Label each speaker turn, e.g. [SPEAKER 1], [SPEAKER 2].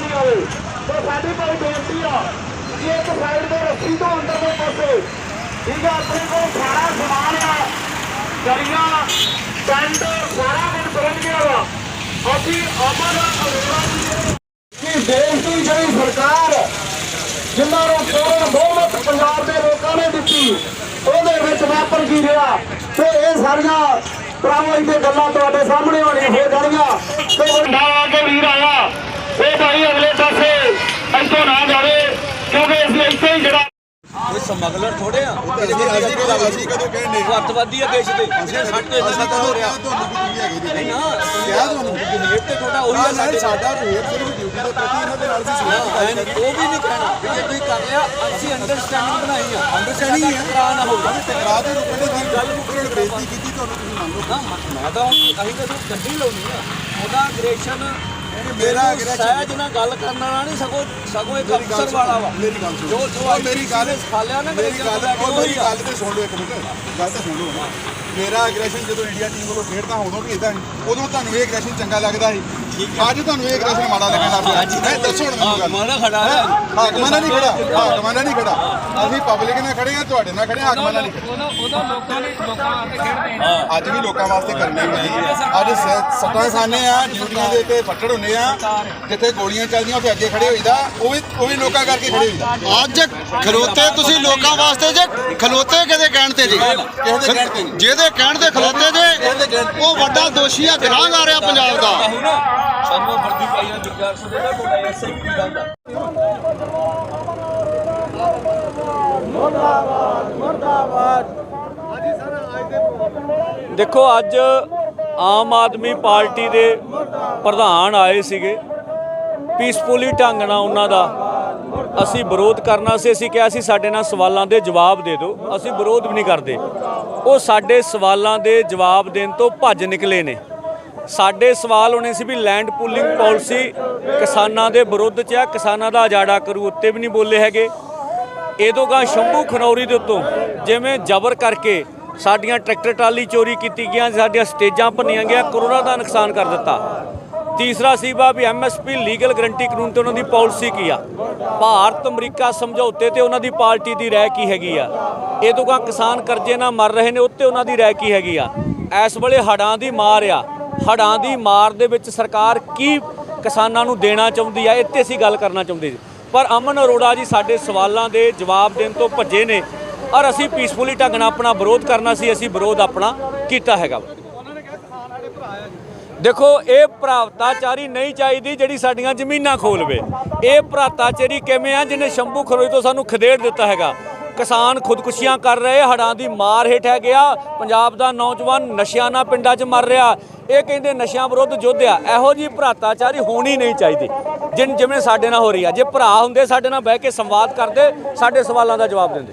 [SPEAKER 1] ਚੰਗੀ ਆਵੇ ਤੇ ਸਾਡੀ ਕੋਈ ਬੇਨਤੀ ਆ ਕਿ ਇੱਕ ਸਾਈਡ ਦੇ ਰੱਸੀ ਤੋਂ ਅੰਦਰਲੇ ਪਾਸੇ, ਠੀਕ ਆ, ਆਪਣੇ ਕੋਲ ਸਾਰਾ ਸਮਾਨ ਆ। ਦਰੀਆਂ ਟੈਂਟ ਸਾਰਾ ਕੁਝ ਪਹੁੰਚ ਗਿਆ ਵਾ। ਅਸੀਂ ਅਮਨ ਅਰੋੜਾ ਜੀ। ਕਿ ਦੇਸ਼ ਜਿਹੜੀ ਸਰਕਾਰ, ਜਿਨ੍ਹਾਂ ਨੂੰ ਪੂਰਨ ਬਹੁਮਤ ਪੰਜਾਬ ਦੇ ਲੋਕਾਂ ਨੇ ਦਿੱਤੀ, ਉਹਦੇ ਵਿੱਚ ਵਾਪਰ ਕੀ ਰਿਹਾ? ਤੇ ਇਹ ਸਾਰੀਆਂ ਪ੍ਰਾਮਾਣਿਕ ਦੇ ਗੱਲਾਂ ਤੁਹਾਡੇ ਸਾਹਮਣੇ ਹੋਣੀਆਂ ਹੋ ਜਾਣਗੀਆਂ ਤੇ ਵੱਡਾ ਆ ਕੇ ਵੀਰ ਆਇਆ। ਇਹ ਭਾਈ ਅਗਲੇ ਪਾਸੇ ਇੱਥੋਂ ਨਾ ਜਾਵੇ ਕਿਉਂਕਿ ਅਸੀਂ ਇੱਥੇ ਹੀ ਜਿਹੜਾ
[SPEAKER 2] ਕੋਈ ਸਮਗਲਰ ਥੋੜੇ ਆ।
[SPEAKER 3] ਅਸੀਂ ਅਸੀਂ ਕਦੋਂ ਅਸੀਂ ਕਦੋਂ ਕਹਿੰਦੇ
[SPEAKER 2] ਅੱਤਵਾਦੀ ਆ ਦੇਸ਼ ਦੇ ਅਸੀਂ ਸਾਡੇ
[SPEAKER 3] ਅਸੀਂ ਤਾਂ ਹੋ ਰਿਹਾ। ਤੁਹਾਨੂੰ ਕੀ ਹੈਗੀ ਜੀ।
[SPEAKER 2] ਨਹੀਂ ਨਾ
[SPEAKER 3] ਕਿਹਾ ਤੁਹਾਨੂੰ
[SPEAKER 2] ਬਿਹੇਵ ਤੇ ਥੋੜਾ ਉਹੀ ਆ
[SPEAKER 3] ਹਾਂ
[SPEAKER 2] ਸਾਡੇ
[SPEAKER 3] ਸਾਡਾ ਰੇਟ ਸਿਰਫ ਡਿਊਟੀ ਦੇ ਪ੍ਰਤੀ ਇਹਨਾਂ ਦੇ ਨਾਲ ਸੀ
[SPEAKER 2] ਨਹੀਂ, ਉਹ ਵੀ ਨਹੀਂ ਕਹਿਣਾ ਜੇ ਤੁਸੀਂ ਕਰ ਲਿਆ ਅਸੀਂ ਅੰਡਰਸਟੈਂਡਿੰਗ ਬਣਾਈ ਆ।
[SPEAKER 3] ਅੰਡਰਸਟੈਂਡਿੰਗ ਹੀ ਆ।
[SPEAKER 2] ਟਕਰਾਅ ਨਾ ਹੋਊਗਾ।
[SPEAKER 3] ਟਕਰਾਅ ਦੇ ਰੁਕਣੇ ਦੀ ਗੱਲ ਮੁਕਰਨ ਬੇਇੱਜ਼ਤੀ ਕੀਤੀ ਤੁਹਾਨੂੰ ਤੁਸੀਂ ਮੰਨ ਲਓ।
[SPEAKER 2] ਨਾ ਮ- ਤਾਂ ਅਸੀਂ ਤਾਂ ਗੱਡੀ ਲਾਉਣੀ ਆ। ਉਹਦਾ ਅਗਰੇਸ਼ਨ
[SPEAKER 3] ਮੇਰਾ
[SPEAKER 2] ਸਹਿਜ ਨਾਲ ਗੱਲ ਕਰਨ ਵਾਲਾ ਨਹੀਂ ਸਗੋਂ ਸਗੋਂ ਇੱਕ
[SPEAKER 3] ਮੇਰੀ ਗੱਲ
[SPEAKER 2] ਅਫਸਰ ਵਾਲਾ ਵਾ।
[SPEAKER 3] ਮੇਰੀ ਗੱਲ ਸੁਣੋ।
[SPEAKER 2] ਜੋ ਜੋ
[SPEAKER 3] ਉਹ ਮੇਰੀ ਗੱਲ
[SPEAKER 2] ਖਾ ਲਿਆ ਨਾ
[SPEAKER 3] ਮੇਰੀ ਗੱਲ
[SPEAKER 2] ਅੰਗਰੇਜ਼ਾਂ
[SPEAKER 3] ਉਹ
[SPEAKER 2] ਤੋਂ ਲੈ
[SPEAKER 3] ਮੇਰੀ
[SPEAKER 2] ਕੇ ਉਹੀ ਆ।
[SPEAKER 3] ਗੱਲ ਤੇ ਸੁਣ ਲਓ ਇੱਕ ਮਿੰਟ। ਗੱਲ ਤਾਂ ਸੁਣ ਲਓ ਨਾ ਮੇਰਾ ਐਗਰੈਸ਼ਨ ਜਦੋਂ ਇੰਡੀਆ ਟੀਮ ਵੱਲੋਂ ਖੇਡਦਾ ਉਦੋਂ ਵੀ ਇਦਾਂ ਸੀ ਉਦੋਂ ਤੁਹਾਨੂੰ ਇਹ ਐਗਰੈਸ਼ਨ ਚੰਗਾ ਲੱਗਦਾ ਸੀ। ਅੱਜ ਤੁਹਾਨੂੰ ਇਹ ਐਗਰੈਸ਼ਨ ਮਾੜਾ ਲੱਗਣ। ਲੱਗ ਪਿਆ ਮੈਂ ਦੱਸੋ ਹੁਣ ਮੈਨੂੰ ਗੱਲ।
[SPEAKER 2] ਮਾਰਾ ਖੜਾ ਹੈ?
[SPEAKER 3] ਹਾਕਮਾਨਾ ਨਹੀਂ ਖੜਾ। ਹਾਕਮਾਨਾ ਨਹੀਂ ਖੜਾ। ਅਸੀਂ ਪਬਲਿਕ ਨਾਲ ਖੜੇ ਆ ਤੁਹਾਡੇ ਨਾਲ ਖੜੇ ਹਾਕਮਾਨਾ ਨਹੀਂ ਖੜੇ।
[SPEAKER 4] ਉਦੋਂ ਉਦੋਂ ਲੋਕਾਂ ਨੇ ਲੋਕਾਂ ਵਾਸਤੇ ਖੇਡਦੇ ਆ
[SPEAKER 3] ਅੱਜ ਵੀ ਲੋਕਾਂ ਵਾਸਤੇ ਕਰਨੇ ਪੈਂਦੇ ਅੱਜ ਸੱਟਾਂ ਖਾਨੇ ਆ ਡਿਊਟੀਆਂ ਦੇ ਉੱਤੇ ਫੱਟੜ ਹੁੰਨੇ ਆ ਜਿੱਥੇ ਗੋਲੀਆਂ ਚੱਲਦੀਆਂ ਉੱਥੇ ਅੱਗੇ ਖੜੇ ਹੋਈਦਾ। ਉਹ ਵੀ ਉਹ ਵੀ ਲੋਕਾਂ ਕਰਕੇ ਖੜੇ ਹੋਈਦਾ।
[SPEAKER 5] ਅੱਜ ਖਲੋਤੇ ਤੁਸੀਂ ਲੋਕਾਂ ਵਾਸਤੇ ਜੇ? ਖਲੋਤੇ ਕਿਹਦੇ ਕਹਿਣ ਤੇ ਜੀ?
[SPEAKER 3] ਤੇ।
[SPEAKER 5] ਜਿਹਦੇ ਕਹਿਣ ਤੇ ਖਲੋਤੇ ਜੇ ਉਹ ਵੱਡਾ ਦੋਸ਼ੀ ਆ ਗੁਨਾਹਗਾਰ ਆ ਪੰਜਾਬ ਦਾ।
[SPEAKER 2] ਸਾਨੂੰ ਵਰਦੀ ਪਾਈਆਂ ਜੁਗਾਰ ਸੁਦੇ ਦਾ ਮੁੰਡਾ ਐਸਆਈ ਕੀ ਗੱਲ ਦਾ ਦੇਖੋ, ਅੱਜ ਆਮ ਆਦਮੀ ਪਾਰਟੀ ਦੇ ਪ੍ਰਧਾਨ ਆਏ ਸੀਗੇ। ਪੀਸਫੁਲੀ ਢੰਗ ਨਾਲ ਉਹਨਾਂ ਦਾ ਅਸੀਂ ਵਿਰੋਧ ਕਰਨਾ ਸੀ। ਅਸੀਂ ਕਿਹਾ ਸੀ, ਸਾਡੇ ਨਾਲ ਸਵਾਲਾਂ ਦੇ ਜਵਾਬ ਦੇ ਦਿਓ। ਅਸੀਂ ਵਿਰੋਧ ਵੀ ਨਹੀਂ ਕਰਦੇ। ਉਹ ਸਾਡੇ ਸਵਾਲਾਂ ਦੇ ਜਵਾਬ ਦੇਣ ਤੋਂ ਭੱਜ ਨਿਕਲੇ ਨੇ। ਸਾਡੇ ਸਵਾਲ ਹੋਣੇ ਸੀ ਵੀ ਲੈਂਡ ਪੂਲਿੰਗ ਪਾਲਿਸੀ ਕਿਸਾਨਾਂ ਦੇ ਵਿਰੁੱਧ ਚ ਆ, ਕਿਸਾਨਾਂ ਦਾ ਉਜਾੜਾ ਕਰੂ, ਉੱਤੇ ਵੀ ਨਹੀਂ ਬੋਲੇ ਹੈਗੇ। ਇਹਦੋਂ ਗਾ ਸ਼ੰਭੂ ਖਨੌਰੀ ਦੇ ਉੱਤੋਂ ਜਿਵੇਂ ਜ਼ਬਰ ਕਰਕੇ ਸਾਡੀਆਂ ਟਰੈਕਟਰ ਟਰਾਲੀ ਚੋਰੀ ਕੀਤੀ ਗਈਆਂ, ਸਾਡੀਆਂ ਸਟੇਜਾਂ ਭੰਨੀਆਂ ਗਿਆ ਕਰੋੜਾਂ ਦਾ ਨੁਕਸਾਨ ਕਰ ਦਿੱਤਾ। ਤੀਸਰਾ ਸੀ ਵਾ ਵੀ ਐਮਐਸਪੀ ਲੀਗਲ ਗਰੰਟੀ ਕਾਨੂੰਨ ਤੇ ਉਹਨਾਂ ਦੀ ਪਾਲਿਸੀ ਕੀ ਆ? ਭਾਰਤ ਅਮਰੀਕਾ ਸਮਝੌਤੇ ਤੇ ਉਹਨਾਂ ਦੀ ਪਾਰਟੀ ਦੀ ਰਾਏ ਕੀ ਹੈਗੀ ਆ? ਇਹ ਤੋਂ ਗਾ ਕਿਸਾਨ ਕਰਜ਼ੇ ਨਾਲ ਮਰ ਰਹੇ ਨੇ, ਉੱਤੇ ਉਹਨਾਂ ਦੀ ਰਾਏ ਕੀ ਹੈਗੀ ਆ? ਇਸ ਵੇਲੇ ਹੜਾਂ ਦੀ ਮਾਰ ਆ। ਹੜਾਂ ਦੀ ਮਾਰ ਦੇ ਵਿੱਚ ਸਰਕਾਰ ਕੀ ਕਿਸਾਨਾਂ ਨੂੰ ਦੇਣਾ ਚਾਹੁੰਦੀ ਆ ਇੱਥੇ ਅਸੀਂ ਗੱਲ ਕਰਨਾ ਚਾਹੁੰਦੇ ਸੀ ਪਰ ਅਮਨ ਅਰੋੜਾ ਜੀ ਸਾਡੇ ਸਵਾਲਾਂ ਦੇ ਜਵਾਬ ਦੇਣ ਤੋਂ ਭੱਜੇ ਨੇ ਔਰ ਅਸੀਂ ਪੀਸਫੁਲੀ ਢੰਗ ਨਾਲ ਆਪਣਾ ਵਿਰੋਧ ਕਰਨਾ ਸੀ ਅਸੀਂ ਵਿਰੋਧ ਆਪਣਾ ਕੀਤਾ ਹੈਗਾ ਦੇਖੋ ਇਹ ਭਰਾਵਤਾਚਾਰੀ ਨਹੀਂ ਚਾਹੀਦੀ ਜਿਹੜੀ ਸਾਡੀਆਂ ਜ਼ਮੀਨਾਂ ਖੋਲਵੇ। ਇਹ ਭਰਾਤਾਚਾਰੀ ਕਿਵੇਂ ਆ ਜਿਹਨੇ ਸ਼ੰਭੂ ਖਰੋਈ ਤੋਂ ਸਾਨੂੰ ਖਦੇੜ ਦਿੱਤਾ ਹੈਗਾ। ਕਿਸਾਨ ਖੁਦਕੁਸ਼ੀਆਂ ਕਰ ਰਹੇ ਹੜਾਂ ਦੀ ਮਾਰ ਹੇਠ ਹੈ ਗਿਆ। ਪੰਜਾਬ ਦਾ ਨੌਜਵਾਨ ਨਸ਼ਿਆਂ ਨਾਲ ਪਿੰਡਾਂ 'ਚ ਮਰ ਰਿਹਾ। ਇਹ ਕਹਿੰਦੇ ਨਸ਼ਿਆਂ ਵਿਰੁੱਧ ਯੁੱਧ ਆ। ਇਹੋ ਜੀ ਭਰਾਤਾਚਾਰੀ ਹੋਣੀ ਨਹੀਂ ਚਾਹੀਦੀ। ਜਿਨ ਜਿਵੇਂ ਸਾਡੇ ਨਾਲ ਹੋ ਰਹੀ ਆ। ਜੇ ਭਰਾ ਹੁੰਦੇ, ਸਾਡੇ ਨਾਲ ਬਹਿ ਕੇ ਸੰਵਾਦ ਕਰਦੇ, ਸਾਡੇ ਸਵਾਲਾਂ ਦਾ ਜਵਾਬ ਦਿੰਦੇ।